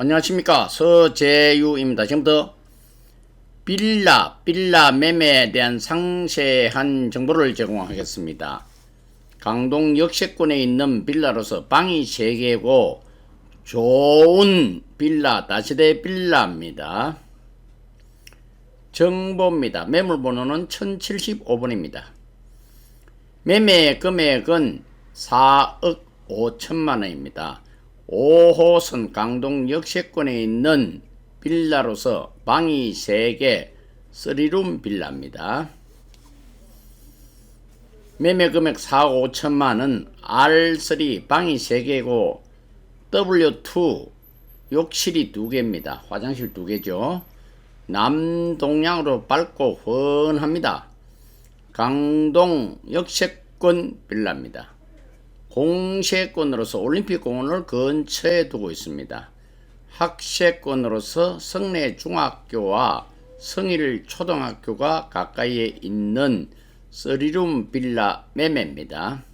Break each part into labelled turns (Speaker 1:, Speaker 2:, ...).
Speaker 1: 안녕하십니까 서재유입니다. 지금부터 빌라, 빌라 매매에 대한 상세한 정보를 제공하겠습니다. 강동 역세권에 있는 빌라로서 방이 3개고 좋은 빌라, 다시대 빌라입니다. 정보입니다. 매물번호는 1075번입니다. 매매 금액은 4억 5천만 원입니다. 5호선 강동 역세권에 있는 빌라로서 방이 3개, 3룸 빌라입니다. 매매 금액 4억 5천만 원, R3 방이 3개고 W2 욕실이 2개입니다. 화장실 2개죠. 남동향으로 밝고 훤합니다. 강동 역세권 빌라입니다. 공세권으로서 올림픽 공원을 근처에 두고 있습니다. 학세권으로서 성내 중학교와 성일 초등학교가 가까이에 있는 쓰리룸 빌라 매매입니다.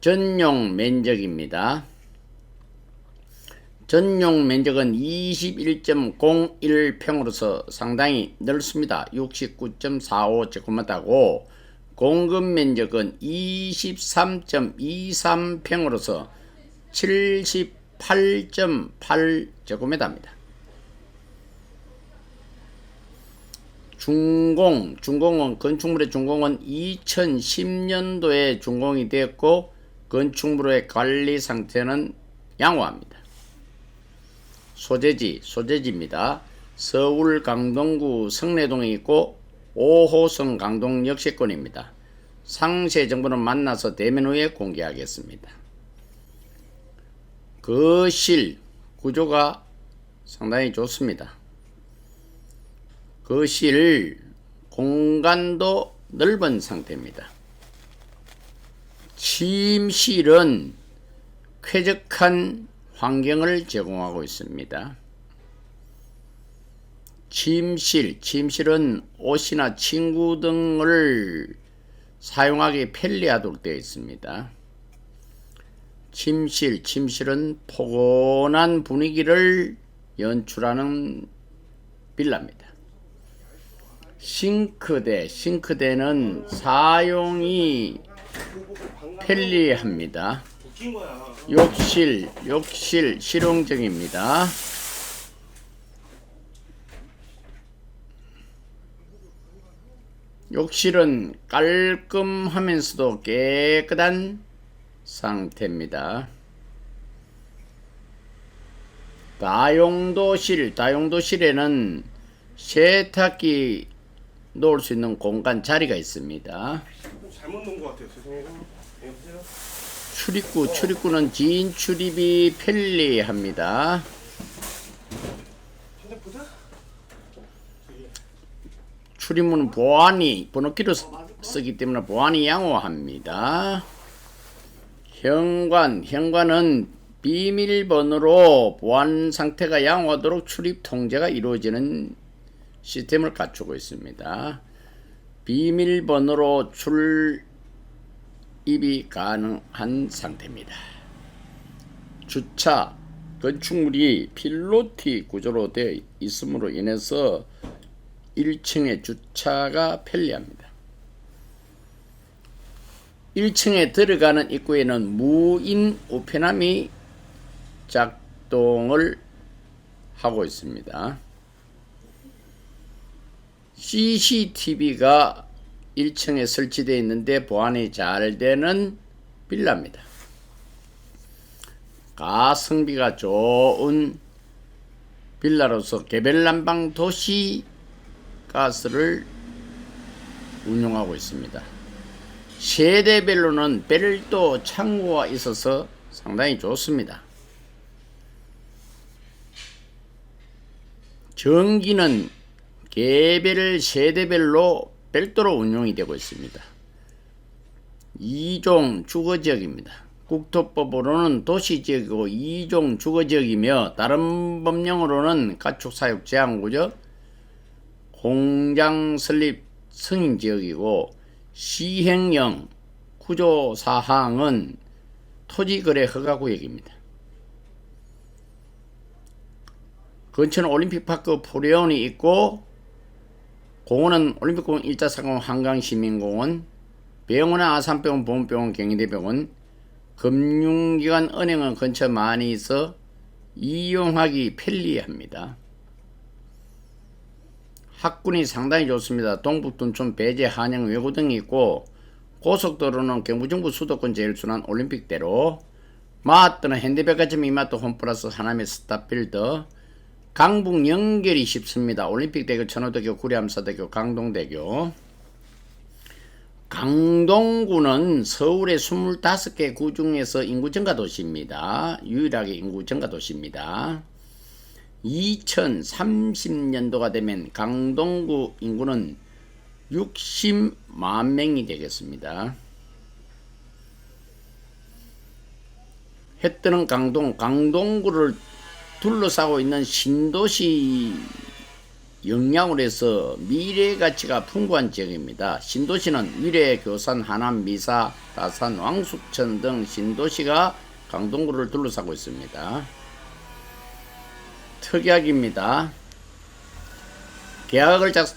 Speaker 1: 전용 면적입니다. 전용 면적은 21.01평으로서 상당히 넓습니다. 69.45제곱미터고 공급 면적은 23.23평으로서 78.8제곱미터입니다. 준공, 준공은 건축물의 준공은 2010년도에 준공이 되었고 건축물의 관리 상태는 양호합니다. 소재지, 소재지입니다. 서울 강동구 성내동에 있고 5호선 강동 역세권입니다. 상세 정보는 만나서 대면 후에 공개하겠습니다. 거실 구조가 상당히 좋습니다. 거실 공간도 넓은 상태입니다. 침실은 쾌적한 환경을 제공하고 있습니다. 침실, 침실은 옷이나 친구 등을 사용하기 편리하도록 되어 있습니다. 침실, 침실은 포근한 분위기를 연출하는 빌라입니다. 싱크대, 싱크대는 사용이 편리합니다. 욕실, 욕실 실용적입니다. 욕실은 깔끔하면서도 깨끗한 상태입니다. 다용도실, 다용도실에는 세탁기 놓을 수 있는 공간 자리가 있습니다.
Speaker 2: 잘못 놓은 것 같아요. 죄송해요. 예, 여보세요?
Speaker 1: 출입구, 출입구는 진출입이 편리합니다.
Speaker 2: 핸드폰이야?
Speaker 1: 출입문은 보안이 번호키로 쓰- 쓰기 때문에 보안이 양호합니다. 현관, 현관은 비밀번호로 보안 상태가 양호하도록 출입 통제가 이루어지는 시스템을 갖추고 있습니다. 비밀번호로 출입이 가능한 상태입니다. 주차, 건축물이 필로티 구조로 되어 있음으로 인해서 1층에 주차가 편리합니다. 1층에 들어가는 입구에는 무인 우편함이 작동을 하고 있습니다. CCTV가 1층에 설치되어 있는데 보안이 잘 되는 빌라입니다. 가성비가 좋은 빌라로서 개별 난방 도시 가스를 운영하고 있습니다. 세대별로는 별도 창고가 있어서 상당히 좋습니다. 전기는 개별 세대별로 별도로 운용이 되고 있습니다. 2종 주거지역입니다. 국토법으로는 도시지역이고 2종 주거지역이며 다른 법령으로는 가축사육 제한구역, 공장 설립 승인 지역이고 시행령 구조 사항은 토지 거래 허가 구역입니다. 근처는 올림픽파크 포레온이 있고 공원은 올림픽공원 1자 상공 한강시민공원 병원은 아산병원 보험병원 경희대병원 금융기관 은행은 근처 많이 있어 이용하기 편리합니다. 학군이 상당히 좋습니다. 동북 둔촌 배제 한양 외고 등이 있고 고속도로는 경부정부 수도권 제일 순환 올림픽대로 마트는 현대백화점 이마트 홈플러스 하남의 스타필더 강북 연결이 쉽습니다. 올림픽대교 천호대교 구리암사대교 강동대교 강동구는 서울의 25개 구 중에서 인구 증가 도시입니다. 유일하게 인구 증가 도시입니다. 2030년도가 되면 강동구 인구는 60만 명이 되겠습니다. 해 뜨는 강동, 강동구를 둘러싸고 있는 신도시 영향으로 해서 미래 가치가 풍부한 지역입니다. 신도시는 위례, 교산, 하남, 미사, 다산, 왕숙천 등 신도시가 강동구를 둘러싸고 있습니다. 특약입니다. 계약을 작,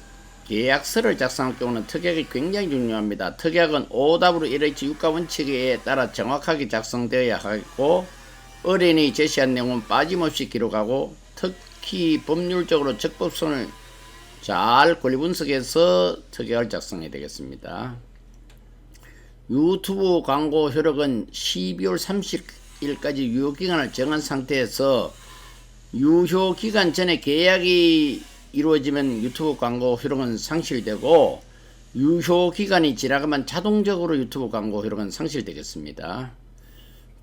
Speaker 1: 계약서를 작성할 경우는 특약이 굉장히 중요합니다. 특약은 OWLH 유가 원칙에 따라 정확하게 작성되어야 하고 어린이 제시한 내용은 빠짐없이 기록하고 특히 법률적으로 적법성을 잘 권리 분석해서 특약을 작성해야 되겠습니다. 유튜브 광고 효력은 12월 30일까지 유효 기간을 정한 상태에서 유효 기간 전에 계약이 이루어지면 유튜브 광고 효력은 상실되고 유효 기간이 지나가면 자동적으로 유튜브 광고 효력은 상실되겠습니다.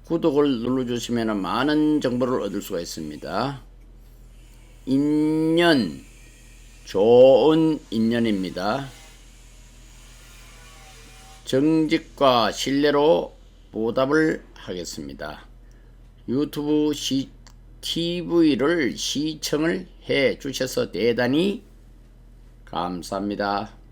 Speaker 1: 구독을 눌러주시면 많은 정보를 얻을 수가 있습니다. 인연 좋은 인연입니다. 정직과 신뢰로 보답을 하겠습니다. 유튜브 시, TV를 시청을 해 주셔서 대단히 감사합니다.